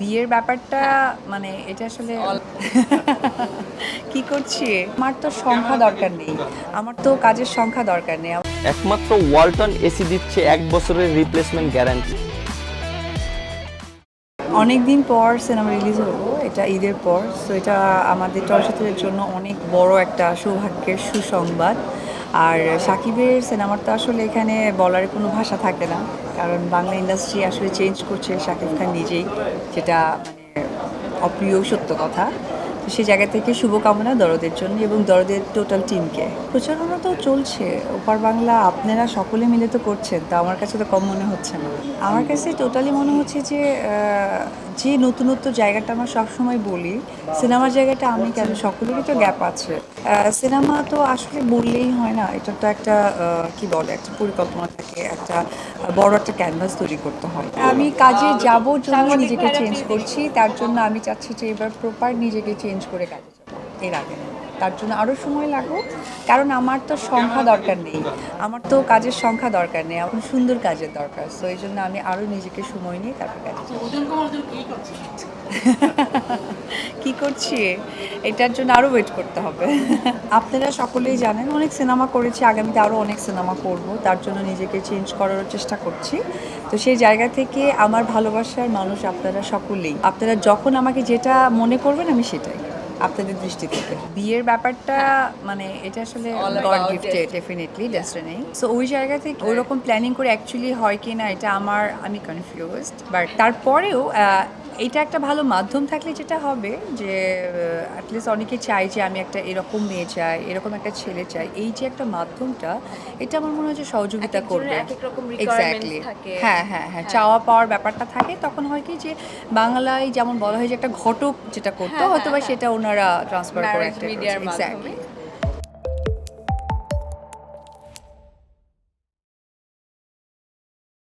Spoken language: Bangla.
বিয়ের ব্যাপারটা মানে এটা আসলে কি করছি? আমার তো সংখ্যা দরকার নেই। আমার তো কাজের সংখ্যা দরকার নেই। একমাত্র ওয়ালটন এসি দিচ্ছে এক বছরের রিপ্লেসমেন্ট গ্যারান্টি অনেক দিন পর সিনেমা রিলিজ হলো এটা ঈদের পর। সো এটা আমাদের চলচ্চিত্রের জন্য অনেক বড় একটা সৌভাগ্যের সুসংবাদ। আর সাকিবের সিনেমার তো আসলে এখানে বলার কোনো ভাষা থাকে না, কারণ বাংলা ইন্ডাস্ট্রি আসলে চেঞ্জ করছে সাকিব খান নিজেই, যেটা মানে অপ্রিয় সত্য কথা। তো সেই জায়গা থেকে শুভকামনা দরদের জন্য এবং দরদের টোটাল টিমকে প্রচারণা তো চলছে, ওপার বাংলা আপনারা সকলে মিলে তো করছেন, তা আমার কাছে তো কম মনে হচ্ছে না। আমার কাছে টোটালি মনে হচ্ছে যে যে নতুনত্ব জায়গাটা আমরা সবসময় বলি সিনেমার জায়গাটা আমি কেন, সকলেরই তো গ্যাপ আছে। সিনেমা তো আসলে বললেই হয় না, এটা তো একটা কি বলে, একটা পরিকল্পনা থাকে, একটা বড় একটা ক্যানভাস তৈরি করতে হয়। আমি কাজে যাব জন্য, নিজেকে চেঞ্জ করছি, তার জন্য আমি চাচ্ছি যে এবার প্রপার নিজেকে চেঞ্জ করে কাজে এর আগে। তার জন্য আরও সময় লাগুক। কারণ আমার তো সংখ্যা দরকার নেই। আমার তো কাজের সংখ্যা দরকার নেই। আমার সুন্দর কাজের দরকার। সো এই জন্য আমি আরও নিজেকে সময় নিয়ে তারপর কাজে। কি করছি? এটার জন্য আরও ওয়েট করতে হবে। আপনারা সকলেই জানেন অনেক সিনেমা করেছি। আগামীতে আরও অনেক সিনেমা করব। তার জন্য নিজেকে চেঞ্জ করার চেষ্টা করছি। তো সেই জায়গা থেকে আমার ভালোবাসার মানুষ আপনারা সকলেই। আপনারা যখন আমাকে যেটা মনে করবেন আমি সেটাই। আপনাদের দৃষ্টি থেকে? বিয়ের ব্যাপারটা মানে এটা আসলে god gift definitely destiny so ওই জায়গা থেকে ওই রকম প্ল্যানিং করে অ্যাকচুয়ালি হয় কি না এটা আমার আমি কনফিউজড বাট তারপরেও এটা একটা ভালো মাধ্যম থাকলে যেটা হবে যে অ্যাটলিস্ট অনেকে চাই যে আমি একটা এরকম মেয়ে চাই এরকম একটা ছেলে চাই। এই যে একটা মাধ্যমটা এটা আমার মনে হয় যে সহযোগিতা করবে। এক্স্যাক্টলি হ্যাঁ হ্যাঁ হ্যাঁ চাওয়া পাওয়ার ব্যাপারটা থাকে। তখন হয় কি যে বাংলায় যেমন বলা হয় যে একটা ঘটক যেটা করতো হ্যাঁ, হয়তো বা হ্যাঁ, সেটা ওনারা ট্রান্সফার করে একটা এক্স্যাক্টলি।